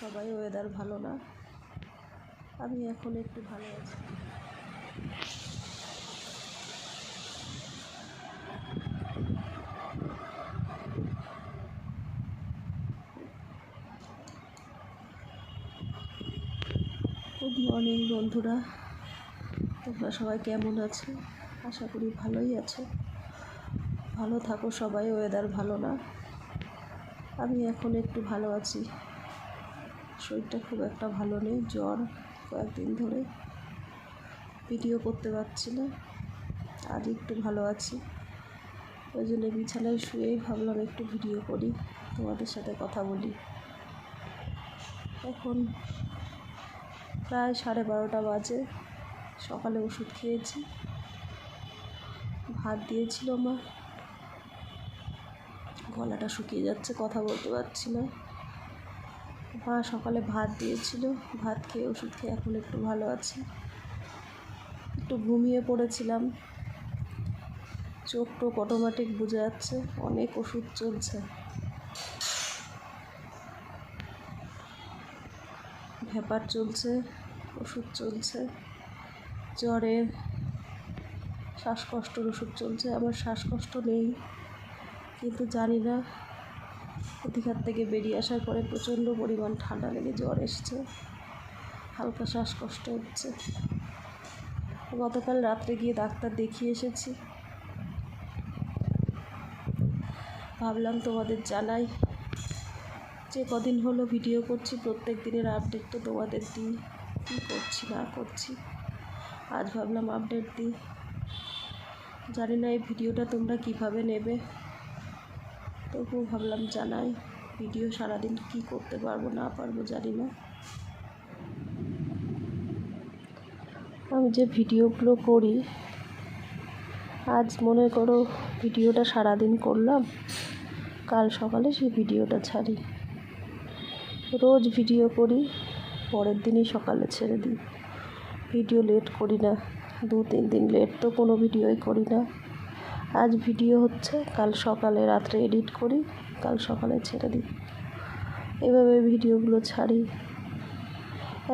সবাই ওয়েদার ভালো না। আমি এখন একটু ভালো আছি। গুড মর্নিং বন্ধুরা। তোমরা সবাই কেমন আছো? আশা করি ভালোই আছো। ভালো থাকো সবাই ওয়েদার ভালো না। আমি এখন একটু ভালো আছি। শরীরটা খুব একটা ভালো নেই, জ্বর কয়েকদিন ধরে। ভিডিও করতে পারছি না, আজ একটু ভালো আছি। ওই জন্য বিছানায় শুয়েই ভাবলাম একটু ভিডিও করি, তোমাদের সাথে কথা বলি। এখন প্রায় সাড়ে বারোটা বাজে, সকালে ওষুধ খেয়েছি, ভাত দিয়েছিল মা। গলাটা শুকিয়ে যাচ্ছে, কথা বলতে পারছি না। মা সকালে ভাত দিয়েছিল। ভাত খেয়ে ওষুধ খেয়ে এখন একটু ভালো আছি। একটু ঘুমিয়ে পড়েছিলাম। চোখ টোক অটোমেটিক বুঝে যাচ্ছে, অনেক ওষুধ চলছে। ভ্যাপার চলছে, ওষুধ চলছে। জ্বরের শ্বাসকষ্টর ওষুধ চলছে, আমার শ্বাসকষ্ট নেই। কিন্তু জানি না অধিকার থেকে বেরিয়ে আসার পরে প্রচণ্ড পরিমাণ ঠান্ডা লেগে জ্বর এসছে। হালকা শ্বাসকষ্ট হচ্ছে। গতকাল রাত্রে গিয়ে ডাক্তার দেখিয়ে এসেছি। ভাবলাম তোমাদের জানাই যে কদিন হলো ভিডিও করছি, প্রত্যেক দিনের আপডেট তো তোমাদের দিই। কী করছি, না করছি, আজ ভাবলাম আপডেট দিই। জানি না এই ভিডিওটা তোমরা কীভাবে নেবে। তবুও ভাবলাম, জানাই, ভিডিও সারাদিন কী করতে পারব, না পারব জানি না। আমি যে ভিডিওগুলো করি, আজ মনে করো ভিডিওটা সারাদিন করলাম, কাল সকালে সেই ভিডিওটা ছাড়ি। রোজ ভিডিও করি, পরের দিনই সকালে ছেড়ে দিই। ভিডিও লেট করি না দু তিন দিন লেট তো কোনো ভিডিওই করি না। আজ ভিডিও হচ্ছে, কাল সকালে রাত্রে এডিট করি, কাল সকালে ছেড়ে দিই। এভাবে ভিডিওগুলো ছাড়ি।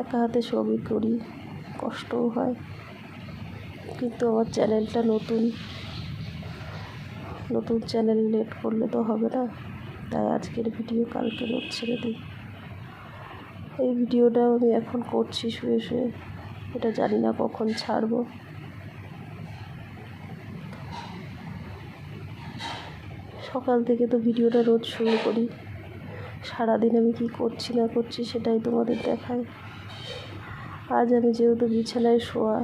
একা হাতে সবই করি, কষ্টও হয়। কিন্তু আমার চ্যানেলটা নতুন। নতুন চ্যানেল লেট করলে তো হবে না, তাই আজকের ভিডিও কালকে রোজ ছেড়ে দিই। এই ভিডিওটা আমি এখন করছি শুয়ে শুয়ে। এটা জানি না কখন ছাড়বো। সকাল থেকে তো ভিডিওটা রোজ শুরু করি। সারাদিন আমি কি করছি না করছি সেটাই তোমাদের দেখাই। আজ আমি যেহেতু বিছানায় শোয়া,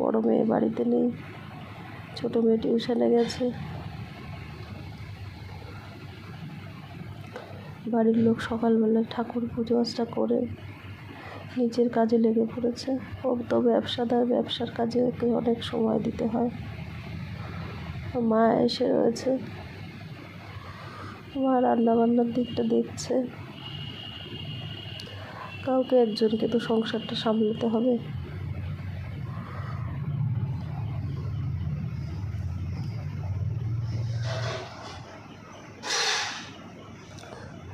বড় মেয়ে বাড়িতে নেই, ছোটো মেয়ে টিউশনে গেছে। বাড়ির লোক সকালবেলায় ঠাকুর পুজো আচরা করে নিজের কাজে লেগে পড়েছে। ও তো ব্যবসাদার, ব্যবসার কাজে অনেক সময় দিতে হয়। মা এসে রয়েছে। মা রান্নাবান্নার দিকটা দেখছে। কাউকে একজনকে তো সংসারটা সামলাতে হবে।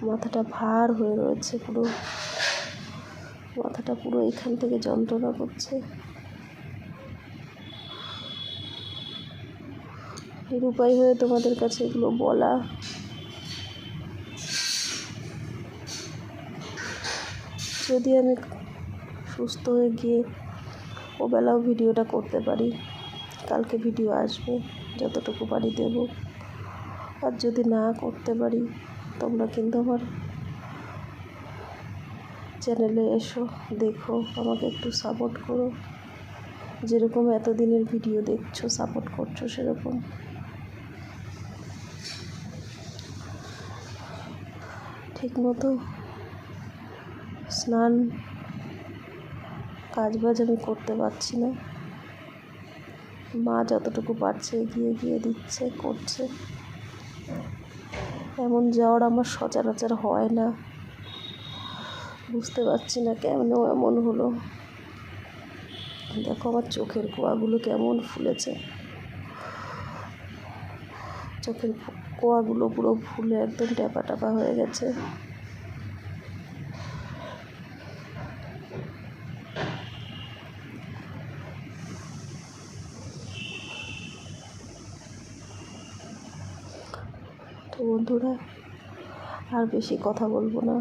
মাথাটা ভার হয়ে রয়েছে পুরো। মাথাটা পুরো এখান থেকে যন্ত্রণা করছে। এর উপায় হয়ে তোমাদের কাছে এগুলো বলা যদি আমি সুস্থ হয়ে গিয়ে ওবেলাও ভিডিওটা করতে পারি, কালকে ভিডিও আসবে, যতটুকু পারি দেব। আর যদি না করতে পারি, তোমরা কিন্তু আমার চ্যানেলে এসো, দেখো, আমাকে একটু সাপোর্ট করো। যেরকম এতদিনের ভিডিও দেখছ সাপোর্ট করছ সেরকম। ঠিকমতো স্নান কাজ বাজ আমি করতে পারছি না। মা যতটুকু পারছে এগিয়ে গিয়ে দিচ্ছে, করছে। এমন যাওয়ার আমার সচরাচর হয় না। বুঝতে পারছি না কেমন এমন হলো। দেখো আমার চোখের কোয়াগুলো কেমন ফুলেছে। চোখের কোয়াগুলো পুরো ফুলে একদম ট্যাপা ট্যাপা হয়ে গেছে। তো বন্ধুরা, আর বেশি কথা বলব না।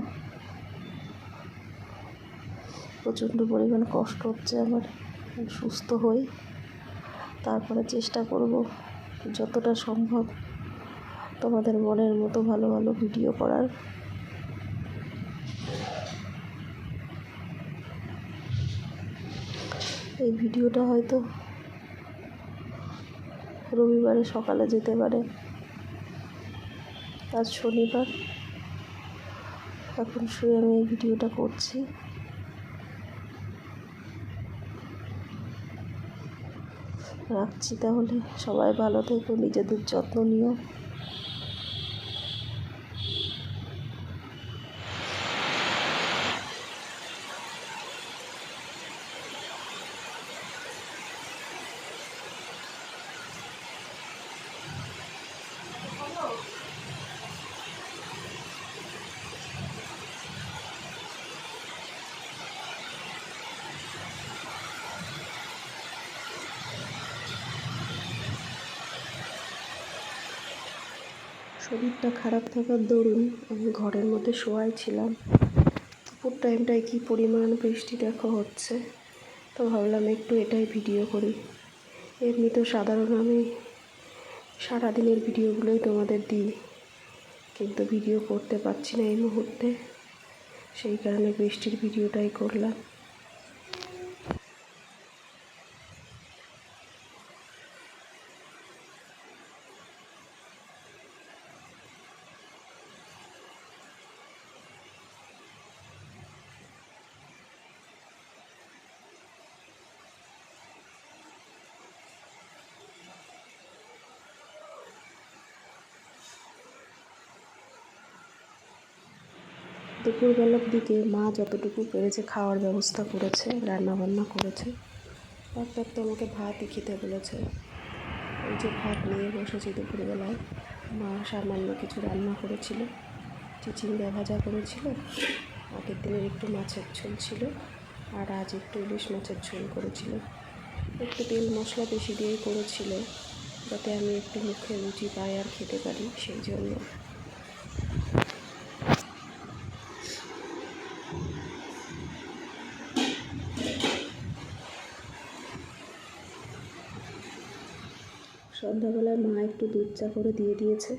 প্রচণ্ড পরিমাণ কষ্ট হচ্ছে আমার সুস্থ হই। তারপরে চেষ্টা করব যতটা সম্ভব তোমাদের মনের মতো ভালো ভালো ভিডিও করার। এই ভিডিওটা হয়তো রবিবারে সকালে যেতে পারে। আজ শনিবার। এখন শুয়ে আমি এই ভিডিওটা করছি। রাখছি তাহলে। সবাই ভালো থেকো, নিজেদের যত্ন নিও। শরীরটা খারাপ থাকার দরুন আমি ঘরের মধ্যে শোয়াই ছিলাম। দুপুর টাইমটায় কী পরিমাণ বৃষ্টি দেখো হচ্ছে, তো ভাবলাম একটু এটাই ভিডিও করি। এমনি তো সাধারণ আমি সারাদিনের ভিডিওগুলোই তোমাদের দিই, কিন্তু ভিডিও করতে পারছি না এই মুহূর্তে। সেই কারণে বৃষ্টির ভিডিওটাই করলাম। দুপুরবেলার দিকে মা যতটুকু পেরেছে খাওয়ার ব্যবস্থা করেছে, রান্নাবান্না করেছে। ডাক্তার তো আমাকে ভাতই খেতে বলেছে। ওই যে ভাত নিয়ে বসেছি দুপুরবেলায়। মা সামান্য কিছু রান্না করেছিল, চিচিঙ্গা ভাজা করেছিল। আগের দিনের একটু মাছের ঝোল ছিল, আর আজ একটু ইলিশ মাছের ঝোল করেছিল। একটু তেল মশলা বেশি দিয়েই করেছিল, যাতে আমি একটু মুখে রুচি পাই আর খেতে পারি সেই জন্য। সন্ধ্যাবেলায় মা একটু দুধ চা করে দিয়ে দিয়েছে।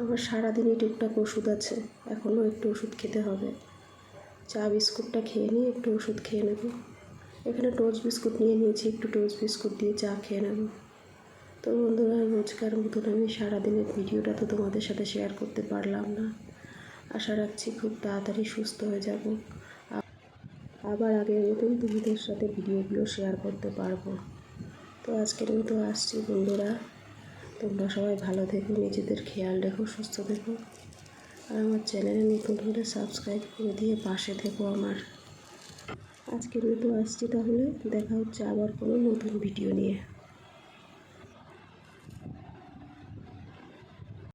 আমার সারাদিনই টুকটাক ওষুধ আছে, এখনও একটু ওষুধ খেতে হবে। চা বিস্কুটটা খেয়ে নিয়ে একটু ওষুধ খেয়ে নেব। এখানে টোস্ট বিস্কুট নিয়ে নিয়েছি, একটু টোস্ট বিস্কুট দিয়ে চা খেয়ে নেব। তো বন্ধুরা, রোজকার মতন আমি সারাদিনের ভিডিওটা তো তোমাদের সাথে শেয়ার করতে পারলাম না। আশা রাখছি খুব তাড়াতাড়ি সুস্থ হয়ে যাব। আবার আগের মতন তোমাদের সাথে ভিডিওগুলো শেয়ার করতে পারব। তো আজকের মতো আসছি বন্ধুরা। তোমরা সবাই ভালো থেকো, নিজেদের খেয়াল রেখো, সুস্থ থেকো। আর আমার চ্যানেলে নতুন হলে সাবস্ক্রাইব করে দিয়ে পাশে থেকো আমার। আজকের মতো আসছি তাহলে, দেখা হচ্ছে আবার কোনো নতুন ভিডিও নিয়ে।